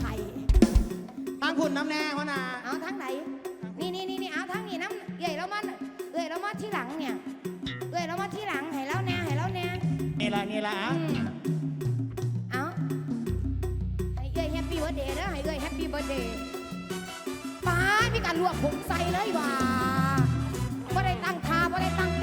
ไข่ตั้งคุณน้ำแน่หัวหน้าเอาทั้งไหนนี่นี่นี่นี่เอาทั้งนี่น้ำเอื่อยแล้วมันเอื่อยแล้วมาที่หลังเนี่ยเอื่อยแล้วมาที่หลังให้แล้วแน่ให้แล้วแน่นี่ละนี่ละอืมเอาให้เอื่อยแฮปปี้เบิร์ดเดย์นะให้เอื่อยแฮปปี้เบิร์ดเดย์ป้าดมีการลวกผมใส่เลยว่ะว่าได้ตั้งท่าว่าได้ตั้ง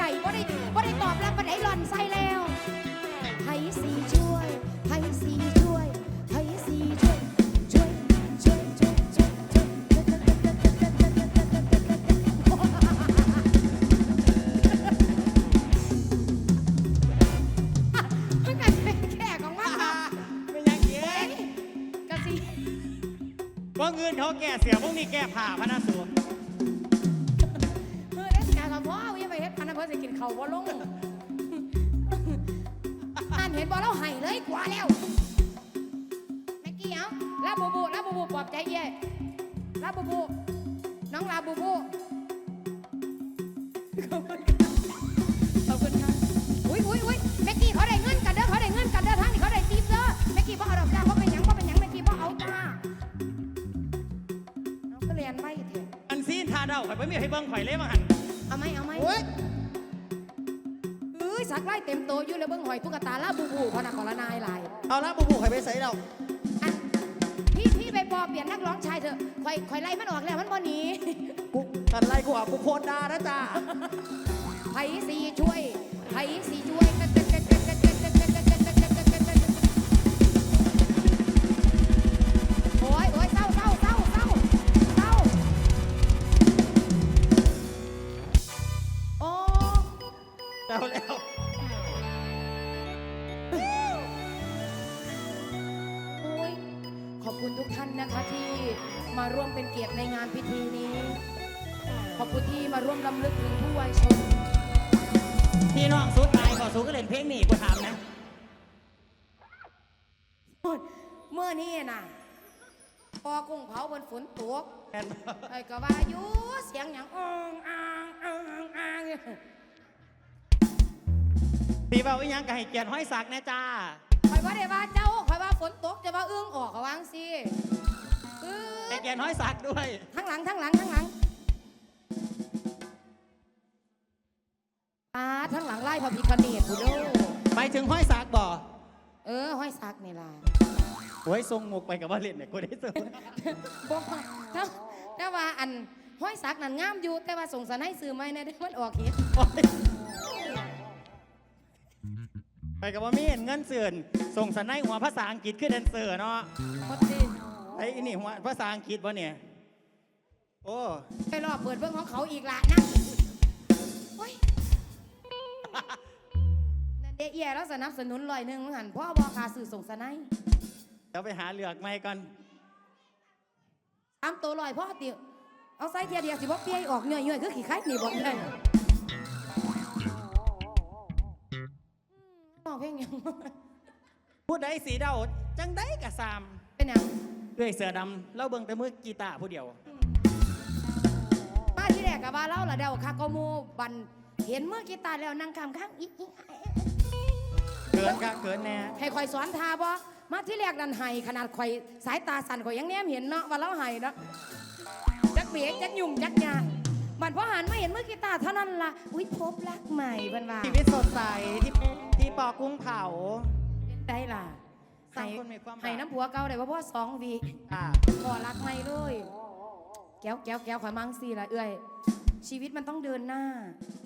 เขาแก่เสียพวกนี้แก่ผ่าพนัสวงเฮ้ยเล่นการกับพ่ออย่าไปเฮ็ดพันธุ์เพิ่นสิกินข้าวบ่ลงอ่านเห็นบ่เราให้เลยกว่าแล้วแม็กกี้เอาลาบูบูลาบูบูปลอบใจเย่ลาบูบูน้องลาบูบูาเดาข่อยไม่มีให้เบิ้งข่อยเล่มาหันเอาไหมเอาไหมโอ้ยเอ้ยสักไล่เต็มโตอยู่เลยเบิ่งหอยตุ๊กตาลาบูบูพนักกรนายหลายเอาละบุบุใครไปใส่เราอันพี่พี่ไปปอเปลี่ยนนักร้องชายเถอะคอยคอยไล่มันออกแล้วมันบ่หนีกูกันไล่กูอะกูโคตรดานะจ๊ะไผสีช่วยไผสีช่วยโร่วมรำลึกถึงผู้วัยชน พี่น้องสู้ตายขอสู้ก็เล่นเพลงนี่กูถามนะเมื่อนี้น่ะพอกุ้งเผาบนฝนตกแม่นบ่ไอ้ก็ว่าอยู่เสียงอย่างอ่องอ่างอ่างอ่างพี่เบาอีหยังก็ให้เกียรติห้อยสักแน่จ้า คอยว่าได้ว่าเจ้าคอยว่าฝนตกจะว่าเอื้องออกเขาวาจังสิเออให้เกียรติห้อยสักด้วย ทั้งหลังทั้งหลังทั้งหลัง อ่าทั้งหลังไล่พระพิคเนตพุโดไปถึงห้อยสักบ่เออห้อยซักนี่ล่ะโอ้ยทรงหมกไปกับว่าเล่นเนี่ยกูได้สู้บอกว่าแต่แต่ว่าอันห้อยซักนั่นงามอยู่ แต่ว่าสงสารให้ซื้อไหมนะเดี๋ยวมันออกเห็ดโอ๊ยไปกับว่ามีเห็นเงินเสื่อนส่งสันในหัวภาษาอังกฤษคือแดนเซอร์เนาะพอดีไอ้นี่หัวภาษาอังกฤษวะเนี่ย โอ้ ไปรอบเปิดเบื้องของเขาอีกละนะโอ้ย นั่นเดเอียแล้วสนับสนุนลอยหนึ่งหันพ่อบอคาสื่อส่งสนายเดี๋ยวไปหาเหลือกไม่ก่อนตามตัวลอยพ่อติวเอาไส้เทียเดียวสิบ่เปียออกเหนื่อยเหนื่อยคือขี้ไข่หนีบ่ได้ร้องเพลงยังผู้ใดสีเดาจังได้กะซามเป็นหยังด้วยเสือดำเล่าเบิ่งแต่มือกีตาร์ผู้เดียวป้าที่แรกกับว่าเล่าละเดาคาโกโมบัน เห็นมือกีตาร์แล้วนั่งคำข้างอีกอีกเกินค่ะเกินแน่ให้คอยสอนทาบ่มาที่แรกนั่นไห้ขนาดคอยสายตาสั่นคอยยังแนมเห็นเนาะว่าเราไห้เนาะจักเบรกจักยุ่งจักยางบัดพอหันมาเห็นมือกีตาร์เท่านั้นล่ะอุ้ยพบรักใหม่เพิ่นว่าชีวิตสดใสที่ที่ปอกุ้งเผา ได้ล่ะสร้าให้งคนมีความรัก ให้น้ำผัวเก่าได้ว่าพ่อสองวี อ่าพอรักใหม่เลยแก้วแก้วแก้วขอยมังสีละเอ้ย ชีวิตมันต้องเดินหน้า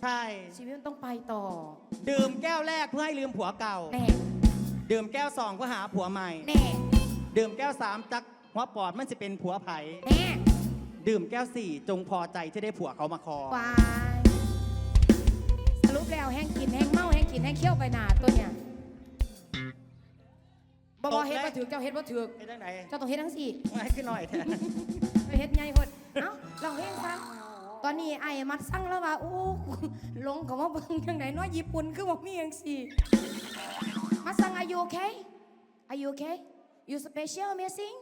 ใช่ ชีวิตมันต้องไปต่อดื่มแก้วแรกเพื่อให้ลืมผัวเก่า แน่ดื่มแก้วสองเพื่อหาผัวใหม่ แน่ดื่มแก้วสามจักหัวปอดมันจะเป็นผัวไผ่แน่ดื่มแก้วสี่จงพอใจที่ได้ผัวเขามาคอวายสรุปแล้วแห้งกินแห้งเมาแห้งกินแห้งเคี้ยวไปหนาตัวเนี่ยบ่บ่เฮ็ดบ่ถือเจ้าเฮ็ดบ่ถือไปทางไหนเจ้าต้องเฮ็ดทั้งสี่ไม่ขึ้นหน่อยแทนไปเฮ็ดไงพดเอ้าลองเฮ็ดซะ ตอนนี้ไอ้มัดสั่งแล้วว่าโอ้หลงเขามาเบิ่งจังไดเนาะญี่ปุ่นคือบ่มีจังซี่มัดสั่ง are you okay are you okay you special amazing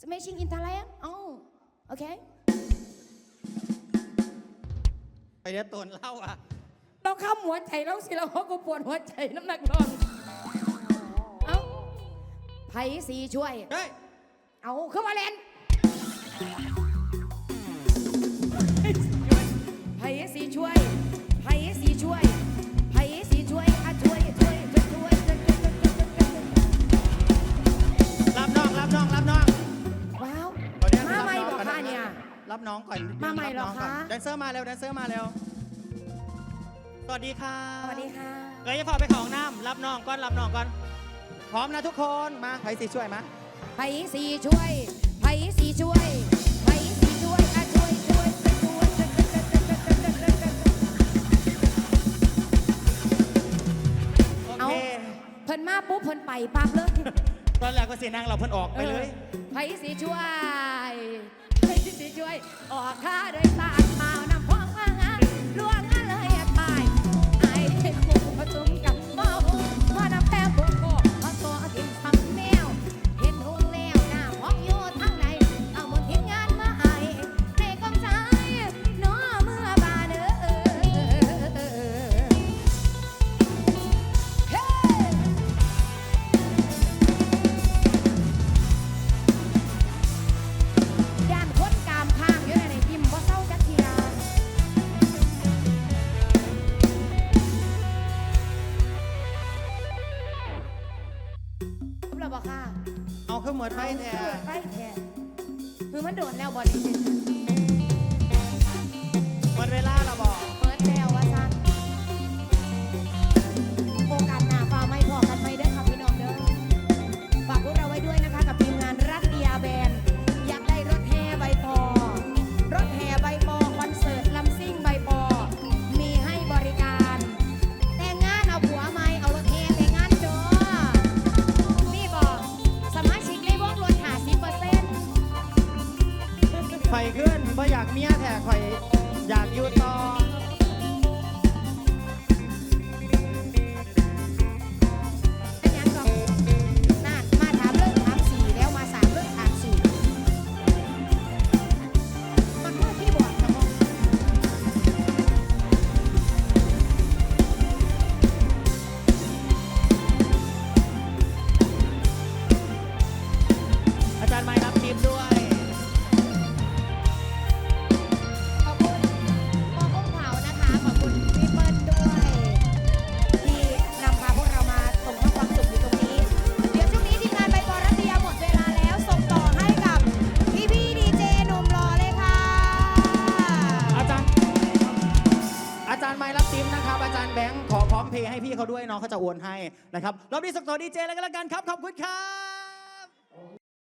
smashing in Thailand oh okay ไปเดี๋ยวตนเล่าอะเราข้ามหัวใจเราสิเราเขาก็ปวดหัวใจน้ำหนักร้อนเอ้าไผสีช่วย เฮ้ย เอาขึ้นมาเล่น ช่วยไผสีช่วยไผสีช่วยอะช่วยช่วยช่วยช่วยช่วยช่วยช่วยช่วยรับน้องรับน้องรับน้องว้าวขออนุญตมาใหม่บอกค่ะเนี่ย รับน้องก่อนมาใหม่เหรอคะ แดนเซอร์มาเร็วแดนเซอร์มาเร็ว สวัสดีค่ะสวัสดีค่ะเอ้ยอย่าพอไปของน้ำรับน้องก่อนรับน้องก่อน พร้อมนะทุกคนมาใครสิช่วยมาไผสีช่วยไผสีช่วย ปุ๊บเพิ่นไปปั๊บเลยตอนแรกก็เสียนางเราเพิ่นออกไปเลยไผสีช่วยไผสีช่วย ออกข้าโดยสารเปล่านำพองว่างานล่วงอะเครบแล้วบ่ค่ะเอาเครื่องมือไปแทเปินดไฟแทนคือมันโดนแล้วบ่ดีหมดเวลาเราบอก วนให้นะครับรอบนี้ส่งต่อดีเจแล้วก็แล้วกันครับ ขอบคุณครับ